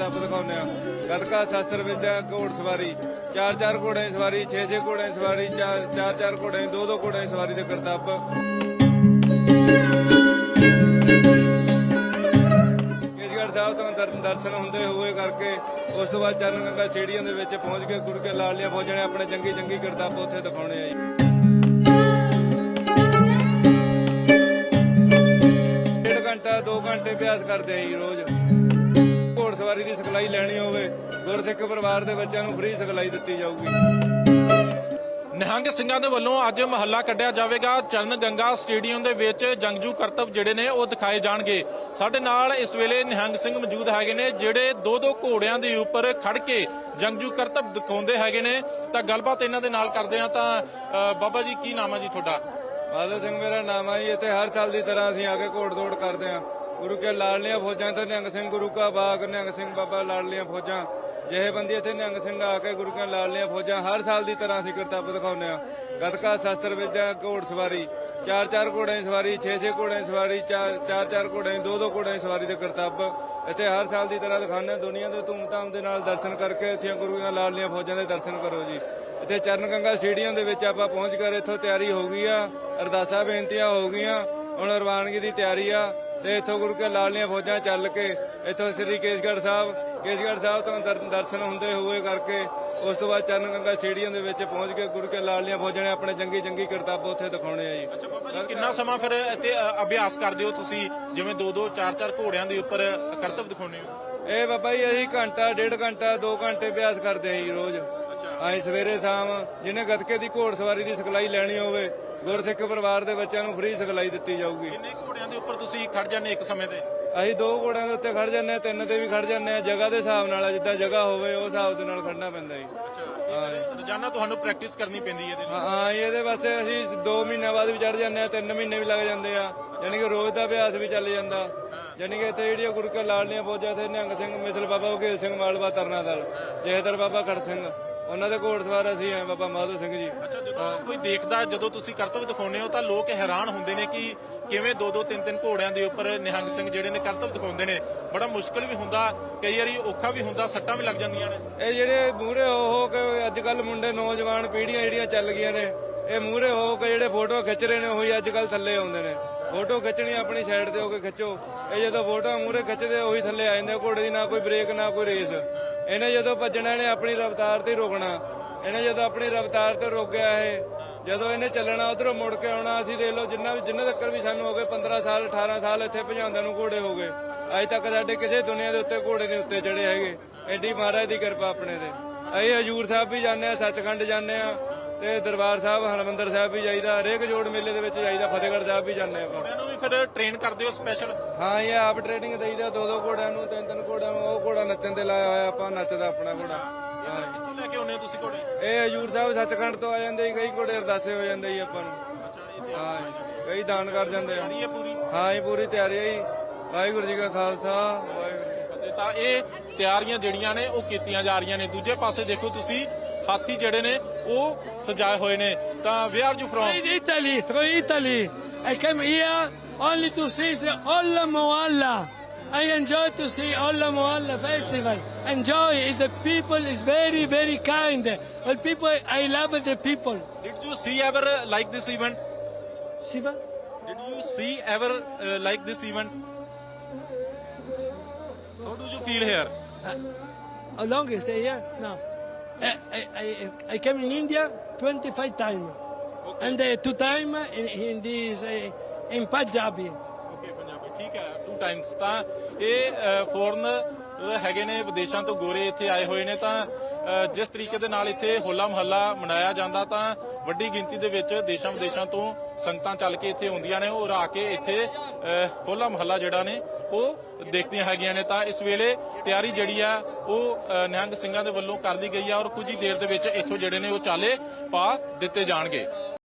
ਕਰਤੱਵ ਦਿਖਾਉਂਦੇ ਆ ਗਤਕਾ ਸ਼ਸਤਰ ਵਿਦਿਆ ਘੋੜ ਸਵਾਰੀ। ਚਾਰ ਚਾਰ ਘੋੜਿਆਂ ਦੀ ਸਵਾਰੀ 6 6 ਘੋੜਿਆਂ ਦੀ ਸਵਾਰੀ, ਚਾਰ ਚਾਰ ਚਾਰ ਘੋੜਿਆਂ ਦੀ, ਦੋ ਦੋ ਘੋੜਿਆਂ ਦੀ ਸਵਾਰੀ ਦੇ ਕਰਤੱਵ। ਕੇਸਗੜ੍ਹ ਸਾਹਿਬ ਤੋਂ ਦਰਸ਼ਨ ਹੁੰਦੇ ਹੋਏ ਕਰਕੇ ਉਸ ਤੋਂ ਬਾਅਦ ਚਰਨ ਗੰਗਾ ਸਟੇਡੀਅਮ ਦੇ ਵਿੱਚ ਪਹੁੰਚ ਕੇ ਗੁਰੂ ਕੇ ਲਾਲੀਆਂ ਫੌਜਾਂ ਨੇ ਆਪਣੇ ਚੰਗੀ ਚੰਗੀ ਕਰਤੱਵ ਉੱਥੇ ਦਿਖਾਉਣੇ ਆ ਜੀ। ਡੇਢ ਘੰਟਾ 2 ਘੰਟੇ ਅਭਿਆਸ ਕਰਦੇ ਆ ਜੀ ਰੋਜ਼। ਸਵਾਰੀ ਦੀ ਸਿਖਲਾਈ ਲੈਣੀ ਹੋਵੇ ਗੁਰਸਿੱਖ ਪਰਿਵਾਰ ਦੇ ਬੱਚਿਆਂ ਨੂੰ ਫ੍ਰੀ ਸਿਖਲਾਈ ਦਿੱਤੀ ਜਾਊਗੀ। ਨਿਹੰਗ ਸਿੰਘਾਂ ਦੇ ਵੱਲੋਂ ਅੱਜ ਮਹੱਲਾ ਕੱਢਿਆ ਜਾਵੇਗਾ। ਚਰਨ ਗੰਗਾ ਸਟੇਡੀਅਮ ਦੇ ਵਿੱਚ ਜੰਗਜੂ ਕਰਤੱਵ ਜਿਹੜੇ ਨੇ ਉਹ ਦਿਖਾਏ ਜਾਣਗੇ। ਸਾਡੇ ਨਾਲ ਇਸ ਵੇਲੇ ਨਿਹੰਗ ਸਿੰਘ ਮੌਜੂਦ ਹੈਗੇ ਨੇ ਜਿਹੜੇ ਦੋ ਦੋ ਘੋੜਿਆਂ ਦੇ ਉੱਪਰ ਖੜ ਕੇ ਜੰਗਜੂ ਕਰਤੱਵ ਦਿਖਾਉਂਦੇ ਹੈਗੇ ਨੇ। ਤਾਂ ਗੱਲਬਾਤ ਇਹਨਾਂ ਦੇ ਨਾਲ ਕਰਦੇ ਆ ਤਾਂ ਬਾਬਾ ਜੀ ਕੀ ਨਾਮ ਹੈ ਜੀ ਤੁਹਾਡਾ? ਮਾਧੋ ਸਿੰਘ ਮੇਰਾ ਨਾਮ ਹੈ ਜੀ। ਇੱਥੇ ਹਰ ਸਾਲ ਦੀ ਤਰ੍ਹਾਂ ਅਸੀਂ ਆ ਕੇ ਘੋੜ ਦੌੜ ਕਰਦੇ ਹਾਂ। ਗੁਰੂ ਕੇ ਲਾਡਲੀਆਂ ਫੌਜਾਂ ਤੇ ਨਿਹੰਗ ਸਿੰਘ ਗੁਰੂ ਕਾ ਬਾਗ, ਨਿਹੰਗ ਸਿੰਘ ਬਾਬਾ ਲਾਡਲੀਆਂ ਫੌਜਾਂ। ਜਿਹੇ ਇੱਥੇ ਨਿਹੰਗ ਸਿੰਘ ਆ ਕੇ ਗੁਰੂ ਕੇ ਲਾਡਲੀਆਂ ਫੌਜਾਂ ਹਰ ਸਾਲ ਦੀ ਤਰ੍ਹਾਂ ਅਸੀਂ ਕਰਤੱਵ ਦਿਖਾਉਂਦੇ ਹਾਂ। ਗਤਕਾ ਸ਼ਸਤਰ ਵਿਦਿਆ ਘੋੜ ਸਵਾਰੀ ਚਾਰ ਚਾਰ ਘੋੜਿਆਂ ਦੀ ਸਵਾਰੀ 6 6 ਘੋੜਿਆਂ ਦੀ ਸਵਾਰੀ, ਚਾਰ ਚਾਰ ਘੋੜਿਆਂ ਦੀ ਦੋ ਦੋ ਘੋੜਿਆਂ ਦੀ ਸਵਾਰੀ ਦੇ ਕਰਤੱਵ ਇੱਥੇ ਹਰ ਸਾਲ ਦੀ ਤਰ੍ਹਾਂ ਦਿਖਾਉਂਦੇ ਹਾਂ। ਦੁਨੀਆ ਦੇ ਧੂਮਧਾਮ ਦੇ ਨਾਲ ਦਰਸ਼ਨ ਕਰਕੇ ਇੱਥੇ ਗੁਰੂ ਦੀਆਂ ਲਾਡਲੀਆਂ ਫੌਜਾਂ ਦੇ ਦਰਸ਼ਨ ਕਰੋ ਜੀ। ਇੱਥੇ ਚਰਨ ਗੰਗਾ ਸਟੇਡੀਅਮ ਦੇ ਵਿੱਚ ਆਪਾਂ ਪਹੁੰਚ ਕਰ ਇੱਥੋਂ ਤਿਆਰੀ ਹੋ ਗਈ ਆ। ਅਰਦਾਸਾਂ ਬੇਨਤੀਆਂ ਹੋ ਗਈਆਂ। ਹੁਣ ਰਵਾਨਗੀ ਦੀ ਤਿਆਰੀ ਆ। ਤੇ ਇੱਥੋਂ ਗੁਰੂ ਕੇ ਲਾਲੀਆਂ ਫੌਜਾਂ ਚੱਲ ਕੇ ਇੱਥੋਂ ਸ੍ਰੀ ਕੇਸਗੜ੍ਹ ਸਾਹਿਬ ਕੇਸਗੜ੍ਹ ਸਾਹਿਬ ਤੋਂ ਦਰ- ਦਰਸ਼ਨ ਹੁੰਦੇ ਹੋਏ ਕਰਕੇ ਉਸ ਤੋਂ ਬਾਅਦ ਚਰਨ ਗੰਗਾ ਸਟੇਡੀਅਮ ਦੇ ਵਿੱਚ ਪਹੁੰਚ ਕੇ ਗੁਰੂ ਕੇ ਲਾਲੀਆਂ ਫੌਜਾਂ ਨੇ ਆਪਣੇ ਜੰਗੀ ਜੰਗੀ ਕਰਤੱਵ ਉੱਥੇ ਦਿਖਾਉਣੇ ਆ ਜੀ। ਅੱਛਾ ਬਾਬਾ ਜੀ ਕਿੰਨਾ ਸਮਾਂ ਫਿਰ ਇੱਥੇ ਅਭਿਆਸ ਕਰਦੇ ਹੋ ਤੁਸੀਂ? ਜਿਵੇਂ ਦੋ ਦੋ ਚਾਰ ਚਾਰ ਘੋੜਿਆਂ ਦੇ ਉੱਪਰ ਕਰਤੱਵ ਦਿਖਾਉਂਦੇ ਹੋ? ਇਹ ਬਾਬਾ ਜੀ ਅਸੀਂ ਘੰਟਾ ਡੇਢ ਘੰਟਾ 2 ਘੰਟੇ ਅਭਿਆਸ ਕਰਦੇ ਹਾਂ ਜੀ ਰੋਜ਼। ਅਸੀਂ ਸਵੇਰੇ ਸ਼ਾਮ ਜਿਹਨੇ ਗੱਤਕੇ ਦੀ ਘੋੜ ਸਵਾਰੀ ਦੀ ਸਿਖਲਾਈ ਲੈਣੀ ਹੋਵੇ ਗੁਰਸਿੱਖ ਪਰਿਵਾਰ ਦੇ ਬੱਚਿਆਂ ਨੂੰ ਫ੍ਰੀ ਸਿਖਲਾਈ ਦਿੱਤੀ ਜਾਊਗੀ। ਕਿੰਨੇ ਘੋੜਿਆਂ ਦੇ ਉੱਪਰ ਤੁਸੀਂ ਖੜ ਜਾਂਦੇ ਇੱਕ ਸਮੇਂ ਤੇ? ਅਸੀਂ ਦੋ ਘੋੜਿਆਂ ਦੇ ਉੱਤੇ ਖੜ ਜਾਂਦੇ ਆ ਤਿੰਨ ਤੇ ਵੀ ਖੜ ਜਾਂਦੇ ਆ ਜਗ੍ਹਾ ਦੇ ਹਿਸਾਬ ਨਾਲ ਜਿੱਦਾਂ ਜਗ੍ਹਾ ਹੋਵੇ ਉਸ ਹਿਸਾਬ ਦੇ ਨਾਲ ਖੜਨਾ ਪੈਂਦਾ ਜੀ। ਰੋਜ਼ਾਨਾ ਤੁਹਾਨੂੰ ਪ੍ਰੈਕਟਿਸ ਕਰਨੀ ਪੈਂਦੀ ਹੈ ਇਹਦੇ ਲਈ ਹਾਂ ਇਹਦੇ ਵਾਸਤੇ ਅਸੀਂ 2 ਮਹੀਨਿਆਂ ਬਾਅਦ ਵੀ ਚੜ ਜਾਂਦੇ ਆ 3 ਮਹੀਨੇ ਵੀ ਲੱਗ ਜਾਂਦੇ ਆ। ਯਾਨੀ ਕਿ ਰੋਜ਼ ਦਾ ਅਭਿਆਸ ਵੀ ਚੱਲ ਜਾਂਦਾ। ਯਾਨੀ ਕਿ ਇੱਥੇ ਜਿਹੜੀਆਂ ਗੁਰੂ ਕੇ ਲਾਡਲੀਆਂ ਫੌਜਾਂ ਤੇ ਨਿਹੰਗ ਸਿੰਘ ਮਿਸਲ ਬਾਬਾ ਵਕੀਲ ਸਿੰਘ ਮਾਲਵਾ ਤਰਨਾ ਦਲ ਜਹਦਰ ਬਾਬਾ ਖੜ ਸਿੰਘ। ਉਹਨਾਂ ਦੇ ਘੋੜ ਸਵਾਰ ਅਸੀਂ ਆ ਬਾਬਾ ਮਾਧੋ ਸਿੰਘ ਜੀ। ਅੱਛਾ ਜਦੋਂ ਕੋਈ ਦੇਖਦਾ ਜਦੋਂ ਤੁਸੀਂ ਕਰਤੱਵ ਦਿਖਾਉਂਦੇ ਹੋ ਤਾਂ ਲੋਕ ਹੈਰਾਨ ਹੁੰਦੇ ਨੇ ਕਿ ਕਿਵੇਂ ਦੋ ਦੋ ਤਿੰਨ ਤਿੰਨ ਘੋੜਿਆਂ ਦੇ ਉੱਪਰ ਨਿਹੰਗ ਸਿੰਘ ਜਿਹੜੇ ਨੇ ਕਰਤੱਵ ਦਿਖਾਉਂਦੇ ਨੇ। ਬੜਾ ਮੁਸ਼ਕਲ ਵੀ ਹੁੰਦਾ ਕਈ ਵਾਰੀ ਔਖਾ ਵੀ ਹੁੰਦਾ ਸੱਟਾਂ ਵੀ ਲੱਗ ਜਾਂਦੀਆਂ ਨੇ। ਇਹ ਜਿਹੜੇ ਮੂਹਰੇ ਹੋ ਕੇ ਅੱਜ ਕੱਲ ਮੁੰਡੇ ਨੌਜਵਾਨ ਪੀੜ੍ਹੀਆਂ ਜਿਹੜੀਆਂ ਚੱਲ ਗਈਆਂ ਨੇ ਇਹ ਮੂਹਰੇ ਹੋ ਕੇ ਜਿਹੜੇ ਫੋਟੋ ਖਿੱਚ ਰਹੇ ਨੇ ਉਹੀ ਅੱਜ ਕੱਲ ਥੱਲੇ ਆਉਂਦੇ ਨੇ। ਫੋਟੋ ਖਿੱਚਣੀ ਆਪਣੀ ਸਾਈਡ ਤੇ ਹੋ ਕੇ ਖਿੱਚੋ। ਇਹ ਜਦੋਂ ਫੋਟੋ ਮੂਹਰੇ ਖਿੱਚਦੇ ਉਹੀ ਥੱਲੇ ਆ ਜਾਂਦੇ ਘੋੜੇ ਦੀ ਨਾ ਕੋਈ ਬ੍ਰੇਕ ਨਾ ਕੋਈ ਰੇਸ ਇਹਨੇ ਜਦੋਂ ਭੱਜਣਾ, ਇਹਨੇ ਆਪਣੀ ਰਫ਼ਤਾਰ ਤੇ ਹੀ ਰੋਕਣਾ। ਇਹਨੇ ਜਦੋਂ ਆਪਣੀ ਰਫ਼ਤਾਰ ਤੇ ਰੋਕਿਆ ਇਹ, ਜਦੋਂ ਇਹਨੇ ਚੱਲਣਾ, ਉਧਰੋਂ ਮੁੜ ਕੇ ਆਉਣਾ, ਅਸੀਂ ਦੇਖ ਲਓ ਜਿੰਨਾ ਵੀ ਜਿੰਨੇ ਤੱਕ ਵੀ ਸਾਨੂੰ ਹੋ ਗਏ 15 ਸਾਲ 18 ਸਾਲ ਇੱਥੇ ਭਜਾਉਂਦਾ ਨੂੰ ਘੋੜੇ ਹੋ ਗਏ। ਅੱਜ ਤੱਕ ਸਾਡੇ ਕਿਸੇ ਦੁਨੀਆ ਦੇ ਉੱਤੇ ਘੋੜੇ ਨਹੀਂ ਉੱਤੇ ਚੜੇ ਹੈਗੇ। ਐਡੀ ਮਹਾਰਾਜ ਦੀ ਕਿਰਪਾ ਆਪਣੇ ਤੇ। ਅਸੀਂ ਹਜੂਰ ਸਾਹਿਬ ਵੀ ਜਾਂਦੇ ਆ ਸੱਚਖੰਡ ਜਾਂਦੇ ਆ ਤੇ ਦਰਬਾਰ ਸਾਹਿਬ, ਹਰਮੰਦਰ ਸਾਹਿਬ ਵੀ ਜਾਈਦਾ, ਹਰੇਕ ਜੋੜ ਮੇਲੇ ਦੇ ਵਿੱਚ ਜਾਈਦਾ, ਫਤਿਹਗੜ੍ਹ ਸਾਹਿਬ ਵੀ ਜਾਂਦੇ ਆਪਾਂ। ਫਿਰ ਟ੍ਰੇਨ ਕਰਦੇ ਹੋ ਸਪੈਸ਼ਲ ਹਾਂ ਇਹ ਆਪ ਟ੍ਰੇਨਿੰਗ ਦੇਈਦਾ ਦੋ ਦੋ ਘੋੜਿਆਂ ਨੂੰ ਤਿੰਨ ਤਿੰਨ ਘੋੜਿਆਂ ਨੂੰ ਉਹ ਘੋੜਾ ਨੱਚਣ ਤੇ ਲਾਇਆ ਹੋਇਆ ਆਪਾਂ ਨੱਚਦਾ ਆਪਣਾ ਘੋੜਾ। ਕਿੱਥੋਂ ਲੈ ਕੇ ਆਉਂਦੇ ਹੋ ਤੁਸੀਂ ਘੋੜੇ? ਇਹ ਹਜੂਰ ਸਾਹਿਬ ਸੱਚਖੰਡ ਤੋਂ ਆ ਜਾਂਦੇ ਜੀ, ਕਈ ਘੋੜੇ ਅਰਦਾਸੇ ਹੋ ਜਾਂਦੇ ਜੀ ਆਪਾਂ ਨੂੰ। ਅੱਛਾ ਇਹ ਹਾਂ ਜੀ, ਕਈ ਦਾਨ ਕਰ ਜਾਂਦੇ ਆ। ਤਿਆਰੀ ਹੈ ਪੂਰੀ? ਹਾਂ ਜੀ ਪੂਰੀ ਤਿਆਰੀ ਹੈ ਜੀ। ਵਾਹਿਗੁਰੂ ਜੀ ਕਾ ਖਾਲਸਾ ਵਾਹਿਗੁਰੂ ਜੀ ਕੀ ਫਤਿਹ। ਤੇ ਤਾਂ ਇਹ ਤਿਆਰੀਆਂ ਜਿਹੜੀਆਂ ਨੇ ਉਹ ਕੀਤੀਆਂ ਜਾ ਰਹੀਆਂ ਨੇ। ਦੂਜੇ ਪਾਸੇ ਦੇਖੋ ਤੁਸੀਂ ਹਾਥੀ ਜਿਹੜੇ ਨੇ ਉਹ ਸਜਾਏ ਹੋਏ ਨੇ। ਤਾਂ where you from In Italy, through Italy. I came here only to see the Olla Moalla. I enjoy to see Olla Moalla festival. Enjoy is The people is very, very kind. Well, people, I love the people. Did you see ever uh, like this event? Shiva? Did you see ever uh, like this event? How do you feel here? Uh, uh how long uh, you stay here? No. Uh, I, I, I came in India 25 times. Okay. And uh, two times in, in this... Uh, in Punjabi. Okay Punjabi ਠੀਕ ਹੈ to Times ਤਾਂ ਇਹ foreign ਹੈਗੇ ਨੇ ਵਿਦੇਸ਼ਾਂ ਤੋਂ ਗੋਰੇ ਇੱਥੇ ਆਏ ਹੋਏ ਨੇ ਤਾਂ ਅ, ਜਿਸ ਤਰੀਕੇ ਦੇ ਨਾਲ ਇੱਥੇ ਹੋਲਾ ਮਹੱਲਾ ਮਨਾਇਆ ਜਾਂਦਾ ਤਾਂ ਵੱਡੀ ਗਿਣਤੀ ਦੇ ਵਿੱਚ ਦੇਸ਼ਾਂ ਵਿਦੇਸ਼ਾਂ ਤੋਂ ਸੰਗਤਾਂ ਚੱਲ ਕੇ ਇੱਥੇ ਆਉਂਦੀਆਂ ਨੇ ਔਰ ਆ ਕੇ ਇੱਥੇ ਅ, ਹੋਲਾ ਮਹੱਲਾ ਜਿਹੜਾ ਨੇ ਉਹ ਦੇਖਦੀਆਂ ਹੈਗੀਆਂ ਨੇ ਤਾਂ ਇਸ ਵੇਲੇ ਤਿਆਰੀ ਜਿਹੜੀ ਆ ਉਹ ਅ, ਨਿਹੰਗ ਸਿੰਘਾਂ ਦੇ ਵੱਲੋਂ ਕਰ ਲਈ ਗਈ ਆ ਔਰ ਕੁਝ ਹੀ ਦੇਰ ਦੇ ਵਿੱਚ ਇੱਥੋਂ ਜਿਹੜੇ ਨੇ ਉਹ ਚਾਲੇ ਪਾ ਦਿੱਤੇ ਜਾਣਗੇ